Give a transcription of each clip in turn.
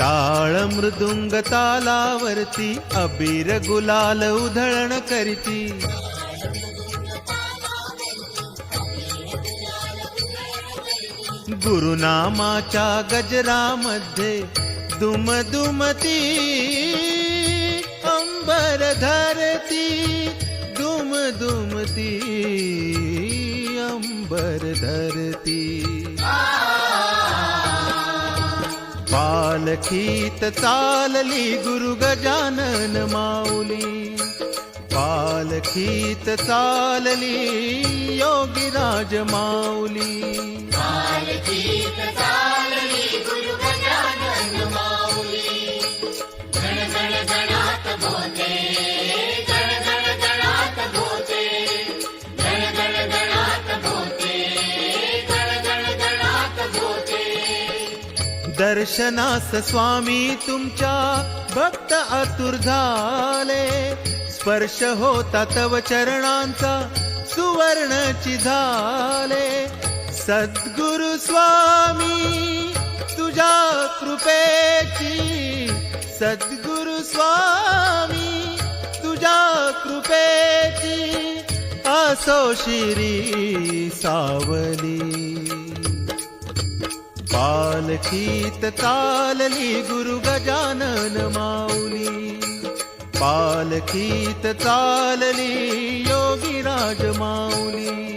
मृदुंग तालावरती अबीर गुलाल उधळण करीती. गुरुनामाच्या गजरामध्ये दुम दुमती अंबर धरती. दुम दुमती अंबर धरती. पालखीत चालली गुरु गजानन माऊली. पालखीत चालली योगीराज माऊली. पालखीत दर्शनास स्वामी तुमच्या भक्त आतुर झाले. स्पर्श होता तव चरणांचा सुवर्णची झाले. सद्गुरु स्वामी तुझ्या कृपेची. सद्गुरु स्वामी तुझ्या कृपेची. असो शिरी सावली. पालखीत चालली गुरु गजानन माऊली. पालखीत चालली योगीराज माऊली.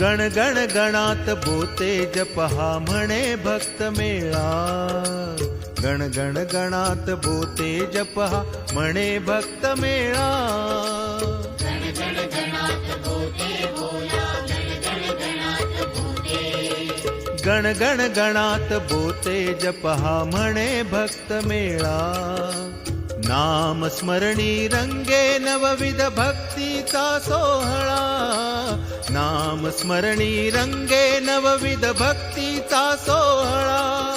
गण गण गणात बोते जपहा म्हणे भक्त मेळा. गण गण गणात बोते जपहा म्हणे भक्त मेळा. गण गण गणात भोते बोते जपहा म्हणे भक्त मेळा. नाम स्मरणी रंगे नवविध भक्तीचा सोहळा. नाम स्मरणी रंगे नवविध भक्तीचा सोहळा.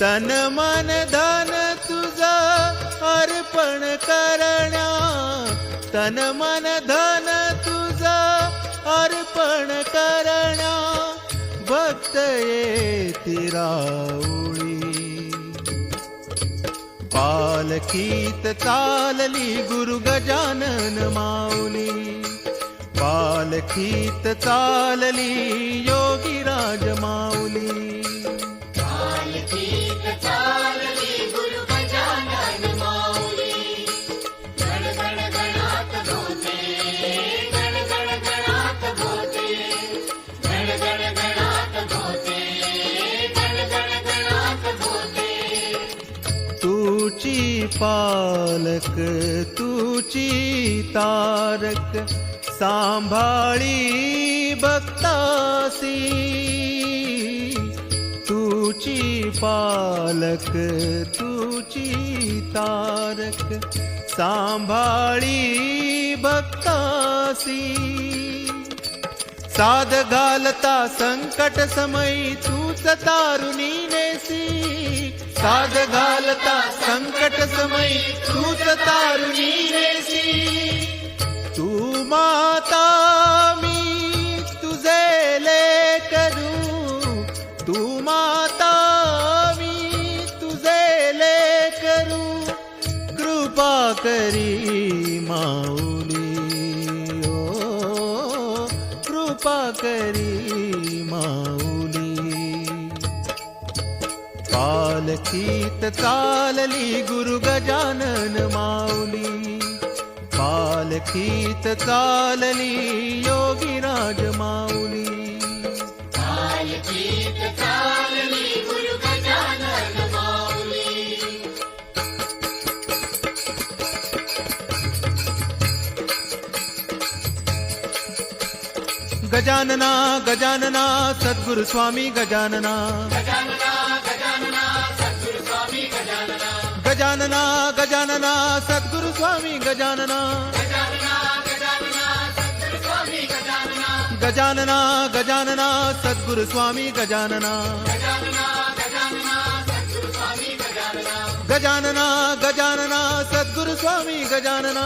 तन मन धन तुझ अर्पण करण्या. तन मन धन तुझ अर्पण करण्या. भक्त येती राऊळी. पालखीत चालली गुरु गजानन माऊली. पालखीत चालली योगीराज माऊली गीत चालली गुरु गजानन माऊली. गण गण गणात भोते गण गण गणात भोते गण गण गणात भोते गण गण गणात भोते तुची पालक तुची तारक सांभाळी भक्तासी तुची पालक तुची तारक सांभाळी भक्तासी. साध घालता संकट समयी तूच तारुणी नेसी. साध घालता संकट समयी तू माता मी तुझे लेकरू कृपा करी माऊली. ओ कृपा करी माऊली. पालखीत चालली गुरु गजानन माऊली. पालखीत चालली योगीराज माऊली. गजानना गजानना सद्गुरु स्वामी गजानना। गजानना गजानना सद्गुरु स्वामी गजानना। गजानना गजानना सद्गुरु स्वामी गजानना गजानना गजानना सद्गुरु स्वामी गजानना। गजानना गजानना सद्गुरु स्वामी गजानना।